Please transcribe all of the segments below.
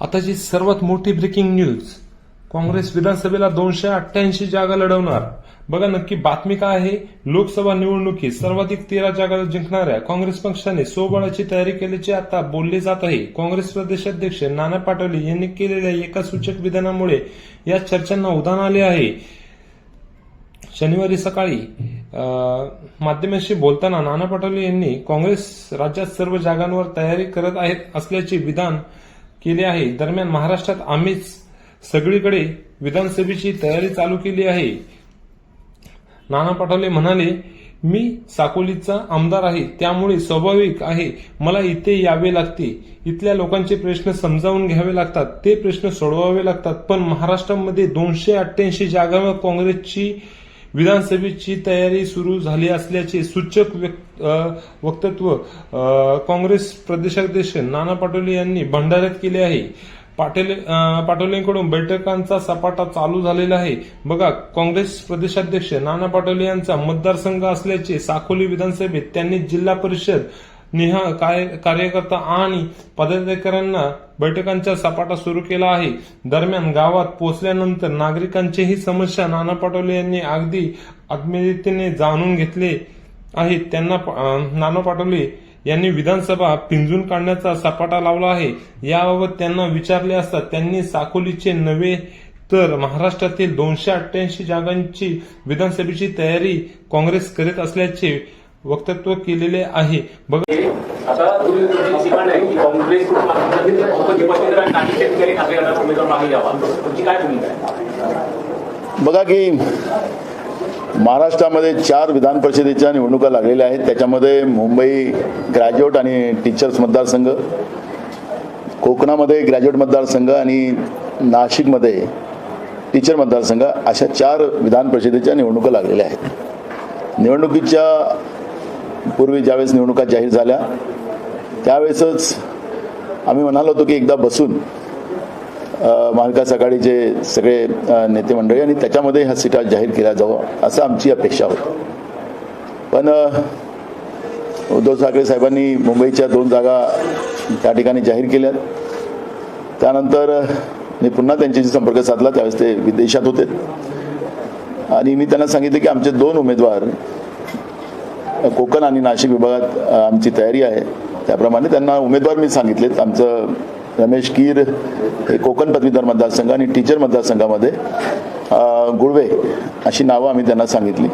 आताची सर्वात मोठी ब्रेकिंग न्यूज काँग्रेस विधानसभेला दोनशे अठ्ठ्याऐंशी जागा लढवणार. बघा नक्की बातमी काय आहे. लोकसभा निवडणुकीत सर्वाधिक तेरा जागा जिंकणाऱ्या काँग्रेस पक्षाने सोबळाची तयारी केल्याचे आता बोलले जात आहे. काँग्रेस प्रदेशाध्यक्ष नाना पाटोले यांनी केलेल्या एका सूचक विधानामुळे या चर्चांना उधाण आले आहे. शनिवारी सकाळी माध्यमांशी बोलताना नाना पटोले यांनी काँग्रेस राज्यात सर्व जागांवर तयारी करत आहेत असल्याचे विधान केले आहे. दरम्यान महाराष्ट्रात आम्हीच सगळीकडे विधानसभेची तयारी चालू केली आहे. नाना पटोले म्हणाले मी साकोलीचा आमदार आहे. त्यामुळे स्वाभाविक आहे. मला इथे यावे लागते. इथल्या लोकांचे प्रश्न समजावून घ्यावे लागतात. ते प्रश्न सोडवावे लागतात. पण महाराष्ट्रामध्ये दोनशे अठ्ठ्याऐंशी जागांवर काँग्रेसची विधानसभेची तयारी सुरू झाली असल्याचे सूचक व्यक्त- वक्तव्य काँग्रेस प्रदेशाध्यक्ष नाना पाटोले यांनी भंडाऱ्यात केले आहे. पाटील पाटोलेंकडून बैठकांचा सपाटा चालू झालेला आहे. बघा काँग्रेस प्रदेशाध्यक्ष नाना पाटोले यांचा मतदारसंघ असल्याचे साकोली विधानसभेत त्यांनी जिल्हा परिषद निहा काय- कार्यकर्ता आणि पदाधिकाऱ्यांना बैठकांचा सपाटा सुरू केला आहे. दरम्यान गावात पोहोचल्यानंतर नागरिकांचीही समस्या नाना पाटोले यांनी अगदी आत्मीयतेने जाणून घेतले आहेत त्यांना नाना पाटोले यांनी विधानसभा पिंजून काढण्याचा सपाटा लावला आहे. याबाबत त्यांना विचारले असता त्यांनी साकोलीचे नव्हे तर महाराष्ट्रातील दोनशे अठ्ठ्याऐंशी जागांची विधानसभेची तयारी काँग्रेस करीत असल्याचे वक्तव्य केलेले आहे. बघा आता तुम्ही आहे काँग्रेस की महाराष्ट्रामध्ये चार विधान परिषदेच्या निवडणुका लागलेल्या आहेत. त्याच्यामध्ये मुंबई ग्रॅज्युएट आणि टीचर्स मतदारसंघ कोकणामध्ये ग्रॅज्युएट मतदारसंघ आणि नाशिकमध्ये टीचर मतदारसंघ अशा चार विधान परिषदेच्या निवडणुका लागलेल्या आहेत. निवडणुकीच्या पूर्वी ज्यावेळेस निवडणुका जाहीर झाल्या त्यावेळेसच आम्ही म्हणालो होतो की एकदा बसून महाविकास आघाडीचे सगळे नेते मंडळी आणि त्याच्यामध्ये ह्या सीटा जाहीर केल्या जावं असं आमची अपेक्षा होती. पण उद्धव ठाकरे साहेबांनी मुंबईच्या दोन जागा त्या ठिकाणी जाहीर केल्या त्यानंतर मी पुन्हा त्यांच्याशी संपर्क साधला त्यावेळेस ते विदेशात होते. आणि मी त्यांना सांगितलं की आमचे दोन उमेदवार कोकण आणि नाशिक विभागात आमची तयारी आहे. त्याप्रमाणे त्यांना उमेदवार मी सांगितलेत. आमचं रमेश कीर हे कोकण पदवीधर मतदारसंघ आणि टीचर मतदारसंघामध्ये गुळवे अशी नावं आम्ही त्यांना सांगितली.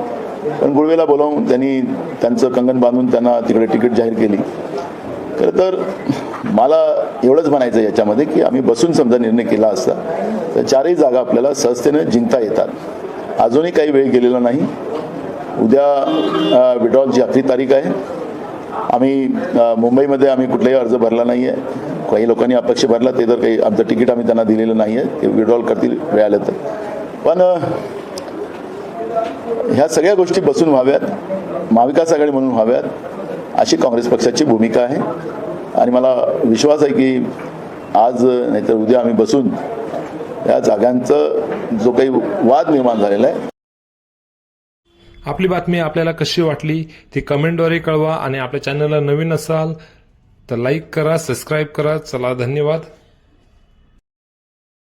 पण गुळवेला बोलावून त्यांनी त्यांचं कंगन बांधून त्यांना तिकडे तिकीट जाहीर केली. खरं तर मला एवढंच म्हणायचं याच्यामध्ये की आम्ही बसून समजा निर्णय केला असता तर चारही जागा आपल्याला सहजतेनं जिंकता येतात. अजूनही काही वेळ गेलेला नाही. उद्या विड्रॉलची आखरी तारीख आहे. आम्ही मुंबईमध्ये आम्ही कुठलाही अर्ज भरला नाही आहे काही लोकांनी अपक्ष भरला ते तर काही आमचं तिकीट आम्ही त्यांना दिलेलं नाही आहे ते विड्रॉल करतील वेळ आलं तर. पण ह्या सगळ्या गोष्टी बसून व्हाव्यात. महाविकास आघाडी म्हणून व्हाव्यात. अशी काँग्रेस पक्षाची भूमिका आहे. आणि मला विश्वास आहे की आज नाहीतर उद्या आम्ही बसून या जागांचं जो काही वाद निर्माण झालेला आहे आपली बातमी आपल्याला कशी वाटली ती कमेंटद्वारे कळवा आणि आपल्या चॅनलला नवीन असाल तर लाईक करा सबस्क्राईब करा. चला धन्यवाद.